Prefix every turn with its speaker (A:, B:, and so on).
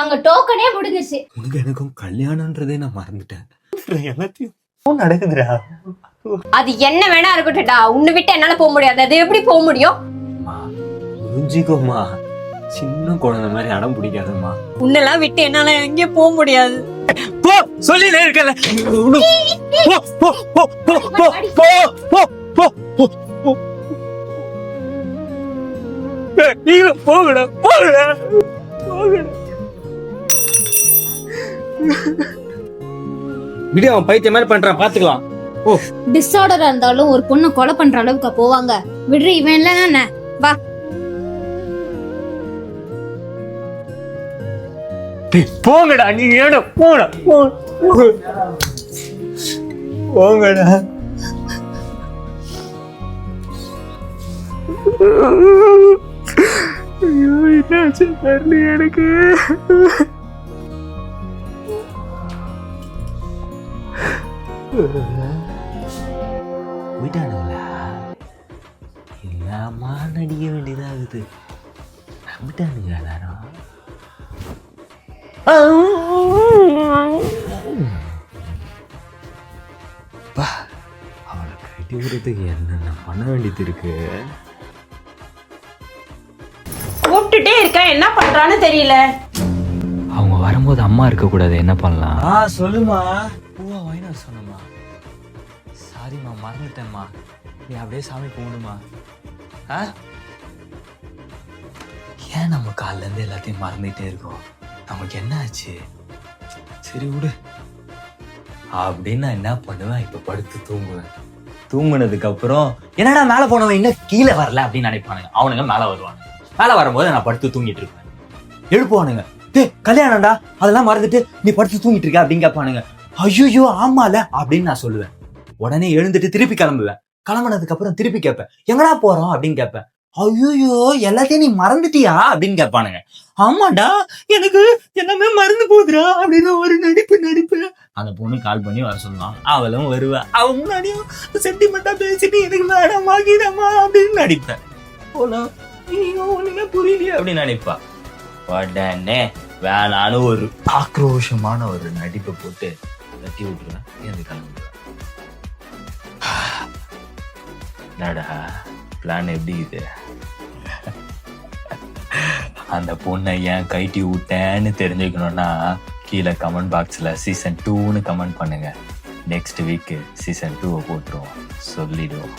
A: அங்க டோக்கனே முடிஞ்சிருச்சு.
B: உனக்கு எனக்கும் கல்யாணம்ன்றதே நான் மறந்துட்டேன். எல்லாத்தையும் நடக்குதுடா.
A: அது என்ன வேணா இருக்கட்டும்டா. உன்னை விட்டு என்னால போக முடியாது. அது எப்படி போக முடியும்?
B: புரிஞ்சுக்கோமா. சின்ன குழந்தை மாதிரி அடம் பிடிக்காதம்மா.
A: உன்னெல்லாம் விட்டு என்னால எங்கேயும் போக முடியாது.
B: போ சொல்லி இருக்கல. போ போ போ போ போ போ போ போ போ போ. நீங்க போகடா
C: விடு அவன் பைத்திய மாதிரி பண்றான் பாத்துக்கலாம்.
A: டிஸார்டரா இருந்தாலும் ஒரு பொண்ணு கொலை பண்ற அளவுக்கு போவாங்க. விடுற இவன் இல்ல என்ன? வா.
B: போங்கடா நீங்க ஏடா போடா போங்கடா போங்கடா. ஐயோ என்னாச்சு? தெரியல எனக்கு. போயிட்டானுங்களா இல்லாமா நடிக்க வேண்டியதாகுது நம்பிட்டானுங்க எல்லாரும் அப்பா, அவளை கட்டி விடுறதுக்கு என்னென்ன பண்ண வேண்டியது இருக்கு?
D: கூப்பிட்டுட்டே இருக்கேன் என்ன பண்றான்னு தெரியல.
B: அவங்க வரும்போது அம்மா இருக்கக்கூடாது என்ன பண்ணலாம்?
C: ஆ சொல்லுமா
B: பூவா வாங்கினா சொன்னம்மா. சாரிம்மா மறந்துட்டேம்மா. நீ அப்படியே சாமி கும்பிடுமா ஆ? ஏன் நம்ம காலைல இருந்து எல்லாத்தையும் மறந்துட்டே இருக்கோம்? நமக்கு என்ன ஆச்சு? சரி விடு. அப்படின்னு நான் என்ன பண்ணுவேன்? இப்ப படுத்து தூங்குவேன். தூங்குனதுக்கு அப்புறம் என்னடா மேல போனவன் இன்னும் கீழே வரல அப்படின்னு நினைப்பானுங்க. அவனுங்க மேல வருவானுங்க. மேல வரும்போது நான் படுத்து தூங்கிட்டு இருப்பேன். எழுப்புவானுங்க. டே கல்யாணம்டா. அதெல்லாம் மறந்துட்டு நீ படுத்து தூங்கிட்டு இருக்க அப்படின்னு கேட்பானுங்க. ஐயோ ஆமால அப்படின்னு நான் சொல்லுவேன். உடனே எழுந்துட்டு திருப்பி கிளம்புவேன். கிளம்புனதுக்கு அப்புறம் திருப்பி கேட்பேன். எங்கடா போறோம்? அப்படின்னு கேட்பேன். ஐயோ எல்லாத்தையும் நீ மறந்துட்டியா? அப்படின்னு கேட்பானுங்க. ஆமாடா எனக்கு எல்லாமே மறந்து போகுதுடா அப்படின்னு ஒரு நடிப்பு நடிப்பு. அந்த பொண்ணு கால் பண்ணி வர சொல்லுவான் அவளும் வருவா. அவன் முன்னாடியும் சென்டிமெண்டா பேசிட்டு எனக்கு வேணாம் வாங்கிடாமா அப்படின்னு நடிப்பேன். போலாம் ஐயோ ஒண்ணுமே புரியலையே அப்படின்னு நினைப்பா உடனே வேணான்னு ஒரு ஆக்ரோஷமான ஒரு நடிப்பை போட்டு தட்டி விட்டுருவேன் ஏந்து கிளம்பிடுவேன் என்னடா பிளான் எப்படி இது? அந்த பொண்ணை ஏன் கைட்டி விட்டேன்னு தெரிஞ்சுக்கணும்னா கீழே கமெண்ட் பாக்ஸில் சீசன் டூன்னு கமெண்ட் பண்ணுங்க. நெக்ஸ்ட் வீக்கு சீசன் டூவை போட்டுருவோம். சொல்லிடுவோம்.